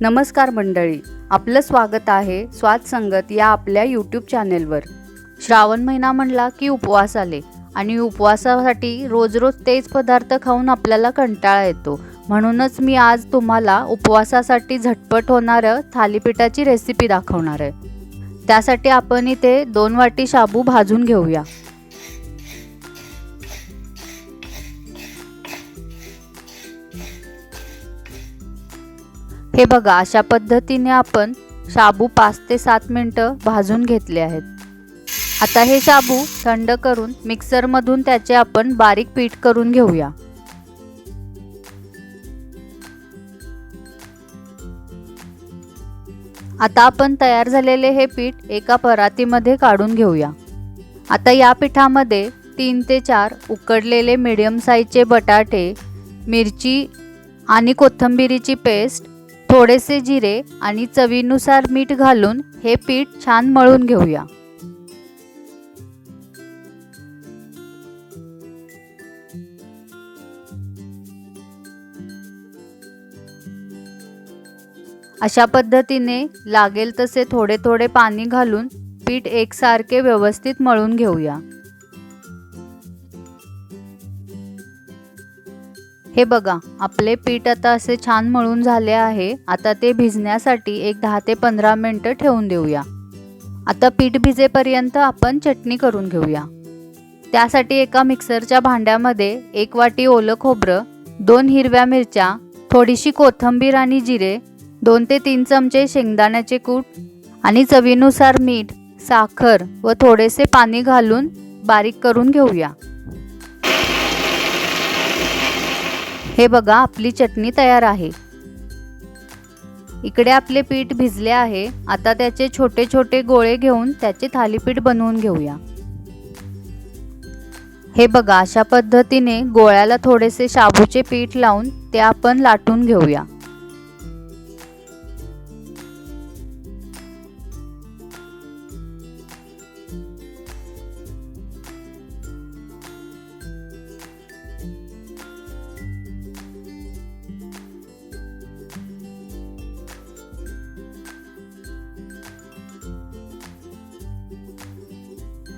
नमस्कार मंडळी आपलं स्वागत आहे स्वाद संगत या आपल्या यूट्यूब चॅनेलवर श्रावण महिना म्हणला की उपवास आले आणि उपवासासाठी रोज रोज तेच पदार्थ खाऊन आपल्याला कंटाळा येतो. म्हणूनच मी आज तुम्हाला उपवासासाठी झटपट होणारं थालीपीठाची रेसिपी दाखवणार आहे. त्यासाठी आपण इथे दोन वाटी शाबू भाजून घेऊया. हे बघा अशा पद्धतीने आपण शाबू पाच ते सात मिनटं भाजून घेतले आहेत. आता हे शाबू थंड करून मिक्सरमधून त्याचे आपण बारीक पीठ करून घेऊया. आता आपण तयार झालेले हे पीठ एका परातीमध्ये काढून घेऊया. आता या पिठामध्ये तीन ते चार उकडलेले मिडियम साईजचे बटाटे मिरची आणि कोथिंबिरीची पेस्ट थोडेसे जिरे आणि चवीनुसार मीठ घालून हे पीठ छान मळून घेऊया. अशा पद्धतीने लागेल तसे थोडे थोडे पाणी घालून पीठ एकसारखे व्यवस्थित मळून घेऊया. हे बघा आपले पीठ आता असे छान मळून झाले आहे. आता ते भिजण्यासाठी एक दहा ते पंधरा मिनटं ठेवून देऊया. आता पीठ भिजेपर्यंत आपण चटणी करून घेऊया. त्यासाठी एका मिक्सरच्या भांड्यामध्ये एक वाटी ओलं खोबरं दोन हिरव्या मिरच्या थोडीशी कोथिंबीर आणि जिरे दोन ते तीन चमचे शेंगदाण्याचे कूट आणि चवीनुसार मीठ साखर व थोडेसे पाणी घालून बारीक करून घेऊया. हे बघा आपली चटणी तयार आहे. इकडे आपले पीठ भिजले आहे. आता त्याचे छोटे छोटे गोळे घेऊन त्याचे थालीपीठ बनवून घेऊया. हे बघा अशा पद्धतीने गोळ्याला थोडेसे शाबूचे पीठ लावून ते आपण लाटून घेऊया.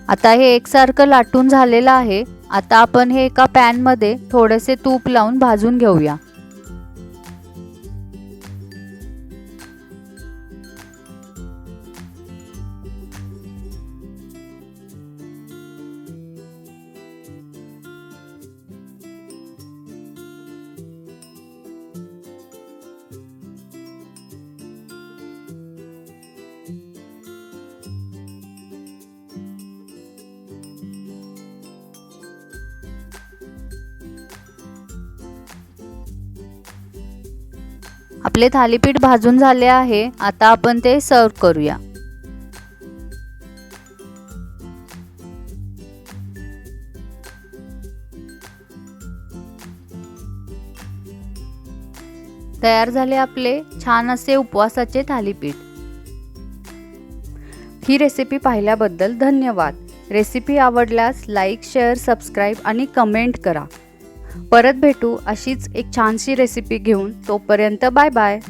आता हे एकसारखं लाटून झालेलं आहे. आता आपण हे एका पॅनमध्ये थोडेसे तूप लावून भाजून घेऊया. आपले थालीपीठ भाजून झाले आहे. आता आपण ते सर्व करूया. तयार झाले आपले छान असे उपवासाचे थालीपीठ. ही रेसिपी पाहिल्याबद्दल धन्यवाद. रेसिपी आवडल्यास लाईक शेअर सबस्क्राईब आणि कमेंट करा. परत भेटू अशीच एक छानशी रेसिपी घेऊन तोपर्यंत बाय बाय